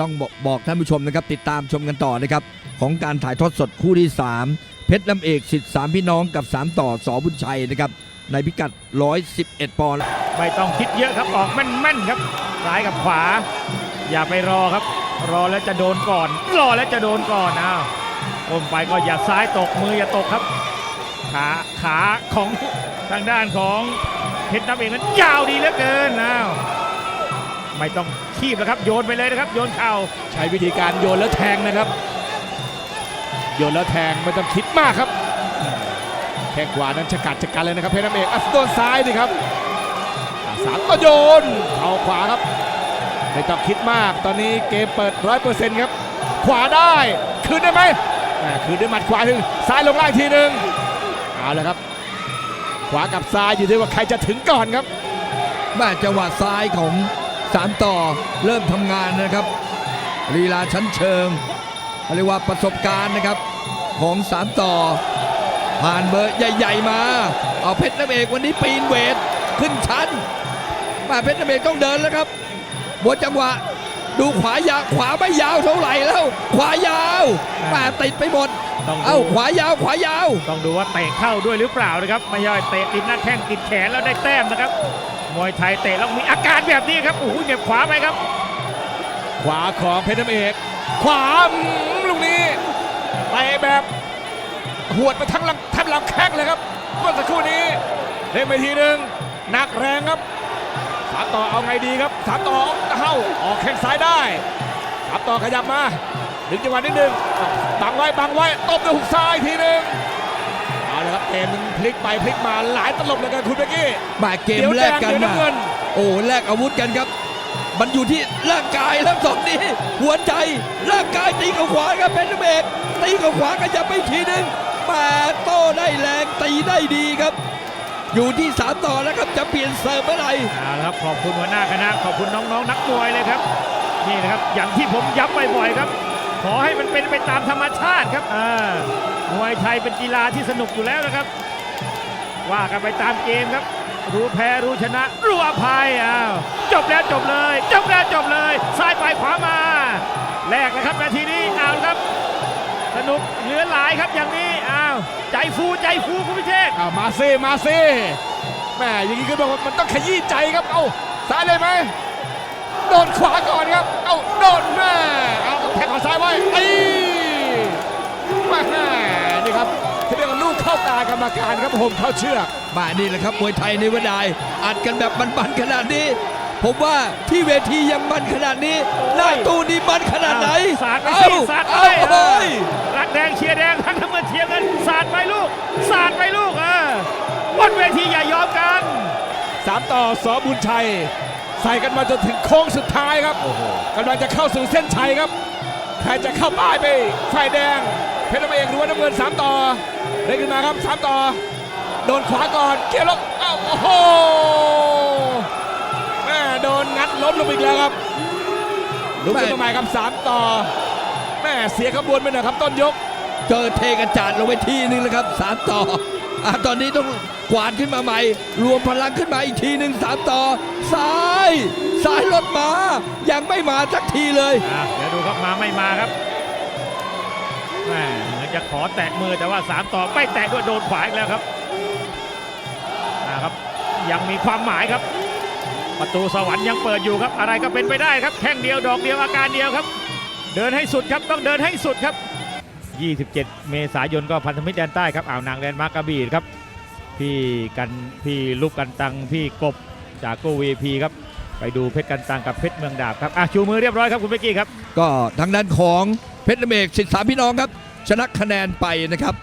ต้องบอกบอกท่านผู้ชมนะครับ ติดตามชมกันต่อนะครับ ของการถ่ายทอดสดคู่ที่ 3 เพชรนำเอกสิทธิ์สามพี่น้องกับ 3 ต่อสอบุญชัยนะครับ ในพิกัด 111 ปอนด์ไม่ต้องคิดเยอะครับออกแม่นๆครับซ้ายกับขวา อย่าไปรอครับ รอแล้วจะโดนก่อน รอแล้วจะโดนก่อนอ้าวก้มไปก็อย่าซ้ายตกมืออย่าตกครับขาขาของทางด้านของเพชรน้ำเองนั้นยาวดีเหลือเกินอ้าวไม่ต้อง คีบแล้วครับโยนไปเลยนะครับโยนเข่าใช้วิธีการโยนแล้วแทงนะครับ โยนแล้วแทงไม่ต้องคิดมากครับแข้งขวานั้นฉกัดฉกันเลยนะครับเพชรน้ำเอกอัสโดนซ้ายนี่ครับอะสามก็โยนเข่าขวาครับไม่ต้องคิดมากตอนนี้เกมเปิดร้อยเปอร์เซ็นต์ครับ ขวาได้คืนได้ไหมอ่าคืนด้วยหมัดขวาถึงซ้ายลงล่างอีกทีหนึ่งเอาละครับ ขวากับซ้ายอยู่ที่ว่าใครจะถึงก่อนครับแม่จังหวะซ้ายของ 3ต่อเริ่มทำงานนะครับลีลาชั้นเชิงเรียกว่าประสบการณ์นะครับของ3ต่อ ผ่านเบอร์ใหญ่ ๆ มา เอาเพชรน้ำเอกวันนี้ปีนเวทขึ้นชั้นมาเพชรน้ำเอกต้องเดินแล้วครับบนจังหวะดูขวายาวขวาไม่ยาวเท่าไหร่แล้ว ขวายาวมาติดไปหมดต้องเอ้าดูขวายาวขวายาว ต้องดูว่าเตะเข้าด้วยหรือเปล่านะครับไม่ใช่เตะติดหน้าแข้งติดแขนแล้วได้แต้มนะครับ มวยไทยเตะแล้วมีอาการแบบนี้ครับโอ้โหเหน็บขวาไปครับ ขวาของเพชรน้ำเอก ขวาลูกนี้ไปแบบหวดไปทั้งลำทั้งลำแข้งเลยครับเมื่อสักครู่นี้เล่นไปทีหนึ่งหนักแรงครับสามต่อเอาไงดีครับสามต่อเข้าออกแข้งซ้ายได้สามต่อขยับมาดึงจังหวะนิดนึงบังไว้บังไว้ตบด้วยหุกซ้ายทีหนึ่ง เอาละครับเกมมันพลิกไปพลิกมาหลายตลบเลยกันคุณเบกกี้มาเกมเดี๋ยวแรแดกงกันเดี๋ยวมาน้ำเงินโอ้แลกอาวุธกันครับ มันอยู่ที่ร่างกายแล้วตอนนี้ หัวใจร่างกายตีกับขวาครับเป็นเบกตีกับขวาก็จะไปทีหนึงมาโต้ได้แรงตีได้ดีครับอยู่ที่สามต่อแล้วครับจะเปลี่ยนเสิร์ฟเมื่อไหร่เอาละครับขอบคุณหัวหน้าคณะขอบคุณน้องๆ นักมวยเลยครับ นี่นะครับอย่างที่ผมย้ำบ่อยๆครับ ขอให้มันเป็นไปตามธรรมชาติครับอ่า มวยไทยเป็นกีฬาที่สนุกอยู่แล้วนะครับ ว่ากันไปตามเกมครับ รู้แพ้รู้ชนะรู้อภัยอ้าวจบแล้วจบเลย จบแล้วจบเลยซ้ายไปขวามาแลกนะครับนาทีนี้เอาละครับ สนุกเหลือหลายครับอย่างนี้อ้าวใจฟูใจฟูคุณพิเชษเอามาซิมาซิแม่อย่างนี้ก็บอกว่ามันต้องขยี้ใจครับเอาซ้ายเลยไหมโดนขวาก่อนครับ เอาโดนแม่เอาแทงขวาซ้ายไว้ไอ้แม่ ครับที่เรียกว่าลูกเข้าตากรรมการครับผมเข้าเชือกมานี่แหละครับมวยไทยในวดายอัดกันแบบมันๆขนาดนี้ ผมว่าที่เวทียังมันขนาดนี้หน้าตู้นี้มันขนาดไหนสาดไปเอ้าสิสาดไปเอ้าเอเฮ้อยรักแดงเชียร์แดงทั้งน้ำเงินเชียร์เงินสาดไปลูกสาดไปลูกเออบนเวทีอย่ายอมกันสามต่อสอบุญชัย ใส่กันมาจนถึงโค้งสุดท้ายครับกำลังจะเข้าสู่เส้นชัยครับ ใครจะเข้าป้ายไปไฟแดง เพชรน้ำเอกหรือว่าน้ำเงินสามต่อเล่นขึ้นมาครับสามต่อ โดนขวาก่อนเกี่ยวแล้วอ้าวโอ้โหแม่โดนงัดล้มลงอีกแล้วครับลุกขึ้นมาใหม่ครับสามต่อแม่เสียขบวนไปหน่อยครับต้นยกเจอเทกันจาดลงไปทีนึงแล้วครับสามต่ออะตอนนี้ต้องกวาดขึ้นมาใหม่ รวมพลังขึ้นมาอีกทีหนึ่งสามต่อซ้ายซ้ายรถมายังไม่มาสักทีเลยอะเดี๋ยวดูครับมาไม่มาครับแหม่เหมือน จะขอแตะมือแต่ว่าสามต่อไม่แตะด้วยโดนขวาอีกแล้วครับนะครับยังมีความหมายครับ ประตูสวรรค์ยังเปิดอยู่ครับ อะไรก็เป็นไปได้ครับแข้งเดียวดอกเดียวอาการเดียวครับ เดินให้สุดครับต้องเดินให้สุดครับ 27 เมษายนก็พันธมิตรแดนใต้ครับอ่าวนางแดนมาร์กระบีครับพี่กันพี่ลูกกันตังพี่กบจากโกวีพีครับไปดูเพชรกันตังกับเพชรเมืองดาบครับอะชูมือเรียบร้อยครับคุณเบกกี้ครับ ก็ทางด้านของเพชรเอกสิทธิสามพี่น้องครับ ชนะคะแนนไปนะครับ